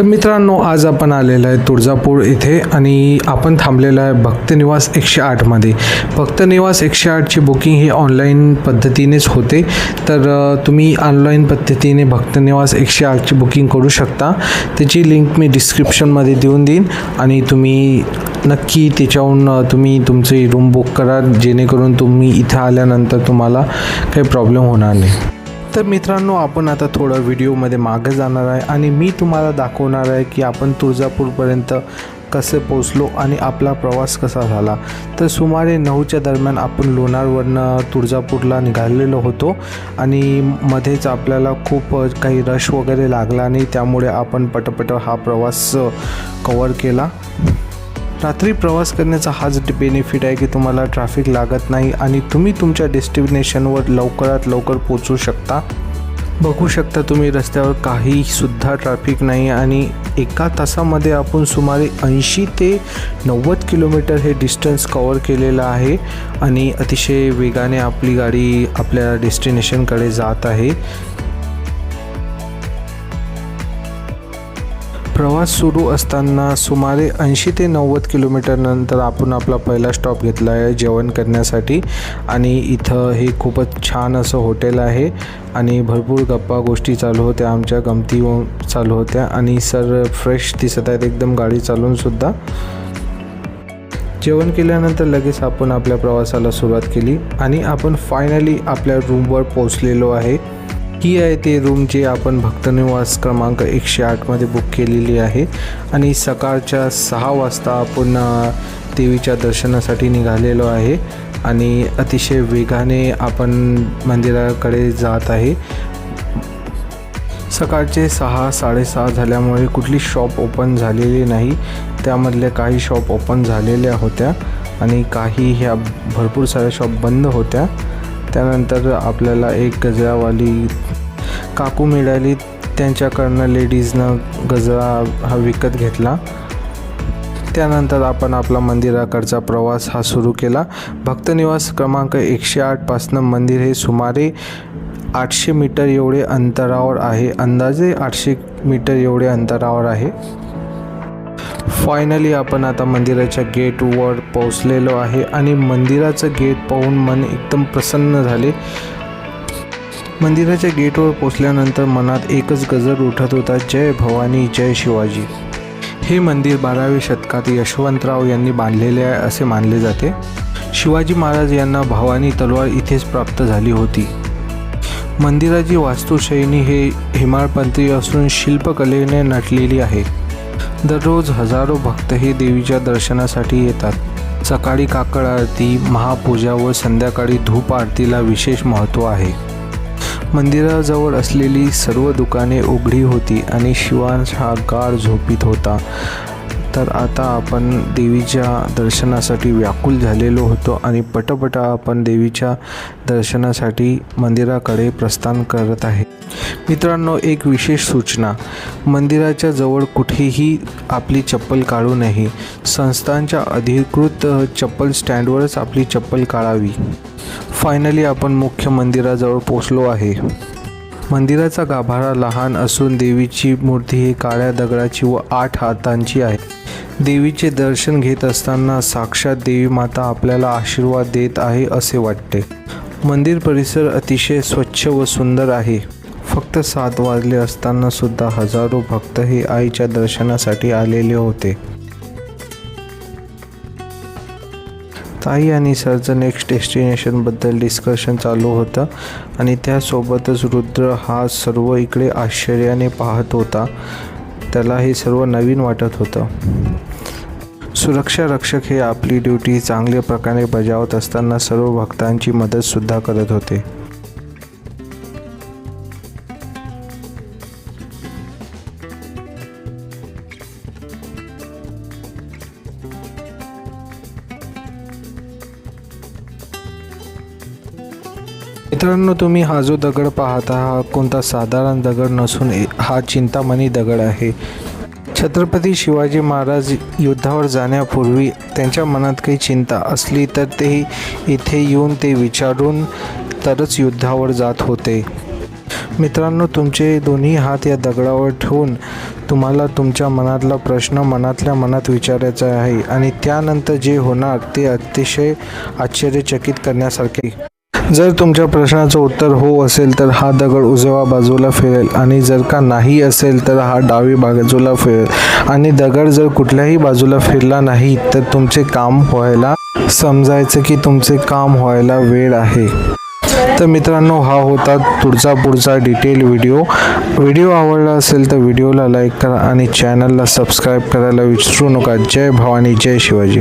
तर मित्रांनो आज आपण आलेलो आहे तुळजापूर इथे आणि आपण थांबलेलो आहे भक्तनिवास एकशे आठमध्ये भक्तनिवास एकशे आठची बुकिंग ही ऑनलाईन पद्धतीनेच होते. तर तुम्ही ऑनलाईन पद्धतीने भक्तनिवास एकशे आठची बुकिंग करू शकता. त्याची लिंक मी डिस्क्रिप्शनमध्ये देऊन देईन आणि तुम्ही नक्की त्याच्याहून तुम्ही तुमची रूम बुक करा जेणेकरून तुम्ही इथं आल्यानंतर तुम्हाला काही प्रॉब्लेम होणार नाही. तर मित्रांनो आपण आता थोडं व्हिडिओमध्ये मागे जाणार आहे आणि मी तुम्हाला दाखवणार आहे की आपण तुळजापूरपर्यंत कसे पोचलो आणि आपला प्रवास कसा झाला. तर सुमारे नऊच्या दरम्यान आपण लोणारवरनं तुळजापूरला निघालेलो होतो आणि मध्येच आपल्याला खूप काही रश वगैरे लागला नाही त्यामुळे आपण पटपट हा प्रवास कवर केला. रात्री प्रवास करण्याचा हाच बेनिफिट आहे की तुम्हाला ट्रॅफिक लागत नाही आणि तुम्ही तुमच्या डेस्टिनेशनवर लवकरात लवकर पोचू शकता. बघू शकता तुम्ही रस्त्यावर काहीसुद्धा ट्रॅफिक नाही आणि एका तासामध्ये आपण सुमारे ऐंशी ते नव्वद किलोमीटर हे डिस्टन्स कवर केलेलं आहे आणि अतिशय वेगाने आपली गाडी आपल्या डेस्टिनेशनकडे जात आहे. प्रवास सुरू असताना सुमारे ऐंशी ते नव्वद किलोमीटरनंतर आपण आपला पहिला स्टॉप घेतला आहे जेवण करण्यासाठी. आणि इथं हे खूपच छान असं हॉटेल आहे. आणि भरपूर गप्पा गोष्टी चालू होत्या आमच्या गमती चालू होत्या. आणि सर फ्रेश दिसत आहेत एकदम गाडी चालूनसुद्धा जेवण केल्यानंतर लगेच आपण आपल्या प्रवासाला सुरुवात केली. आणि आपण फायनली आपल्या रूमवर पोचलेलो आहे. ही आहे ते रूम जे आपण भक्तनिवास क्रमांक एकशे आठमध्ये बुक केलेली आहे. आणि सकाळच्या सहा वाजता आपण देवीच्या दर्शनासाठी निघालेलो आहे. आणि अतिशय वेगाने आपण मंदिराकडे जात आहे. सकाळचे सहा साडेसहा झाल्यामुळे कुठली शॉप ओपन झालेली नाही. त्यामधल्या काही शॉप ओपन झालेल्या होत्या. आणि काही ह्या भरपूर साऱ्या शॉप बंद होत्या. त्यानंतर आपल्याला एक गजरावाली काकू मिळाली त्यांच्याकडनं लेडीजनं गजरा हा विकत घेतला. त्यानंतर आपण आपला मंदिराकडचा प्रवास हा सुरू केला. भक्तनिवास क्रमांक एकशे आठपासनं मंदिर हे सुमारे आठशे मीटर एवढे अंतरावर आहे. अंदाजे आठशे मीटर एवढे अंतरावर आहे. फायनली आपण आता मंदिराच्या गेटवर पोहोचलेलो आहे आणि मंदिराचं गेट पाहून मन एकदम प्रसन्न झाले. मंदिराच्या गेटवर पोचल्यानंतर मनात एकच गजर उठत होता जय भवानी जय शिवाजी. हे मंदिर बाराव्या शतकात यशवंतराव यांनी बांधलेले आहे असे मानले जाते. शिवाजी महाराज यांना भवानी तलवार इथेच प्राप्त झाली होती. मंदिराची वास्तुशैली हे हिमाळपंथी असून शिल्पकलेने नटलेली आहे. दररोज हजारो भक्त हे देवीच्या दर्शनासाठी येतात. सकाळी काकड आरती महापूजा व संध्याकाळी धूप आरतीला विशेष महत्त्व आहे. मंदिराजवळ असलेली सर्व दुकाने उघडी होती आणि शिवांश हा गाढ झोपीत होता. तर आता आपण देवीच्या दर्शनासाठी व्याकुल झालेलो होतो आणि पटपट आपण देवीच्या दर्शनासाठी मंदिराकडे प्रस्थान करत आहे. मित्रांनो एक विशेष सूचना. मंदिराच्या जवळ कुठेही आपली चप्पल काढू नये. संस्थांच्या अधिकृत चप्पल स्टँडवरच आपली चप्पल काढावी. फायनली आपण मुख्य मंदिराजवळ पोचलो आहे. मंदिराचा गाभारा लहान असून देवीची मूर्ती ही काळ्या दगडाची व आठ हातांची आहे. देवीचे दर्शन घेत असताना साक्षात देवी माता आपल्याला आशीर्वाद देत आहे असे वाटते. मंदिर परिसर अतिशय स्वच्छ व सुंदर आहे. फक्त सात वाजले असताना सुद्धा हजारो भक्त हे आईच्या दर्शनासाठी आलेले होते. ताई आणि सरचं नेक्स्ट डेस्टिनेशनबद्दल डिस्कशन चालू होतं आणि त्यासोबतच रुद्र हा सर्व इकडे आश्चर्याने पाहत होता. त्याला हे सर्व नवीन वाटत होतं. सुरक्षा रक्षक हे आपली ड्युटी चांगल्या प्रकारे बजावत असताना सर्व भक्तांची मदतसुद्धा करत होते. मित्रांनो तुम्ही हा जो दगड पाहता हा कोणता साधारण दगड नसून हा चिंतामणी दगड आहे. छत्रपती शिवाजी महाराज युद्धावर जाण्यापूर्वी त्यांच्या मनात काही चिंता असली तर ते इथे येऊन ते विचारून तरच युद्धावर जात होते. मित्रांनो तुमचे दोन्ही हात या दगडावर ठेवून तुम्हाला तुमच्या मनातला प्रश्न मनातल्या मनात विचारायचा आहे आणि त्यानंतर जे होणार ते अतिशय आश्चर्यचकित करण्यासारखे जर तुमच्या प्रश्नाचं उत्तर हो असेल तर हा दगड उजव्या बाजूला फिरेल आणि जर का नाही असेल तर हा डावी बाजूला फिरेल. आणि दगड जर कुठल्याही बाजूला फिरला नाही तर तुमचे काम व्हायला समजायचं की तुमचे काम व्हायला वेळ आहे. तर मित्रांनो हा होता पुढचा पुढचा डिटेल व्हिडिओ. व्हिडिओ आवडला असेल तर व्हिडिओला लाईक करा आणि चॅनलला सबस्क्राईब करायला विसरू नका. जय भवानी जय शिवाजी.